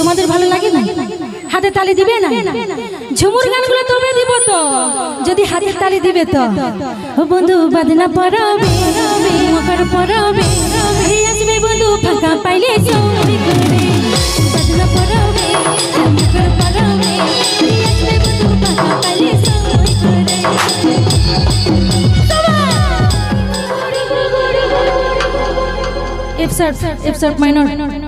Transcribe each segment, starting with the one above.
তোমাদের ভালো লাগে না? হাতে তালি দিবে না? ঝুমুর গানগুলো তবে দিব তো। যদি হাতে তালি দিবে তো। বন্ধু বাদনা পরবে মকর পরবে আসবে বন্ধু ফাঁকা পাইলে বাদনা পরবে মকর পরবে আসবে বন্ধু ফাঁকা পাইলে সঙ্গী করে F sharp, F minor.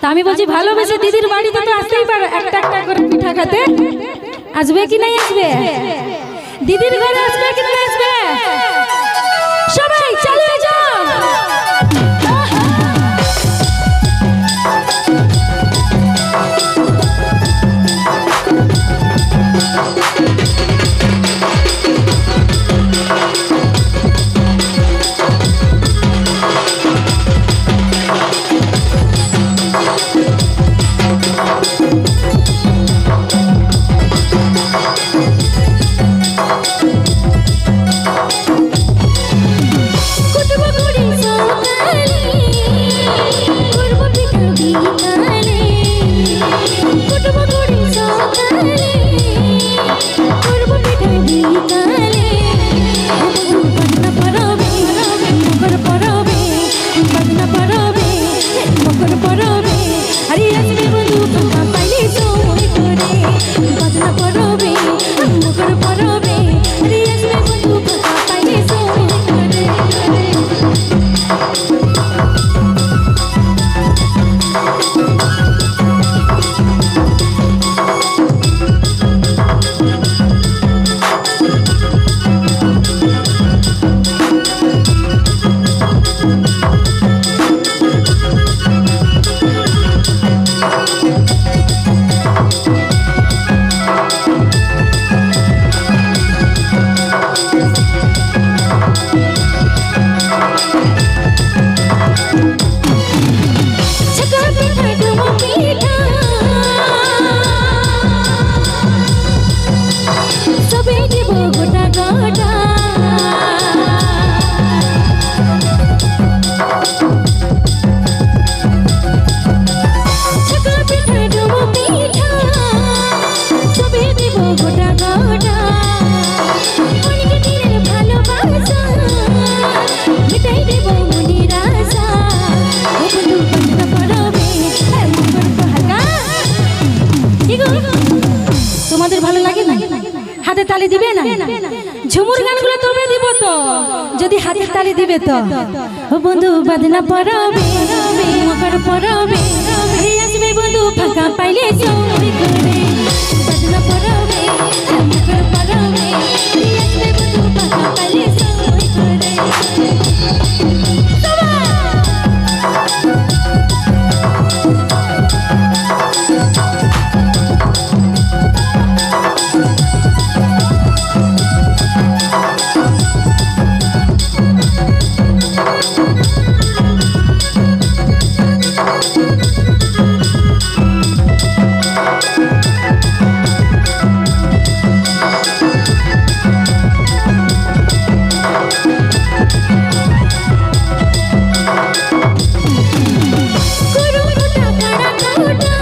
তা আমি বলছি, ভালোবেসে দিদির বাড়িতে তো আসতেই পারো, একটা একটা করে পিঠা খেতে। আসবে কি নাই আসবে? দিদির ঘরে আসবে কি নাই আসবে? সবাই চালিয়ে যাও! দিবে না ঝুমুর গানগুলো তবে দিব তো। যদি হাতে তালি দিবে তো। বন্ধু বাদনা পরবে মকর পরবে আসবে বন্ধু, ফাঁকা পাইলে বাদনা পরবে মকর পরবে আসবে বন্ধু, ফাঁকা পাইলে உடா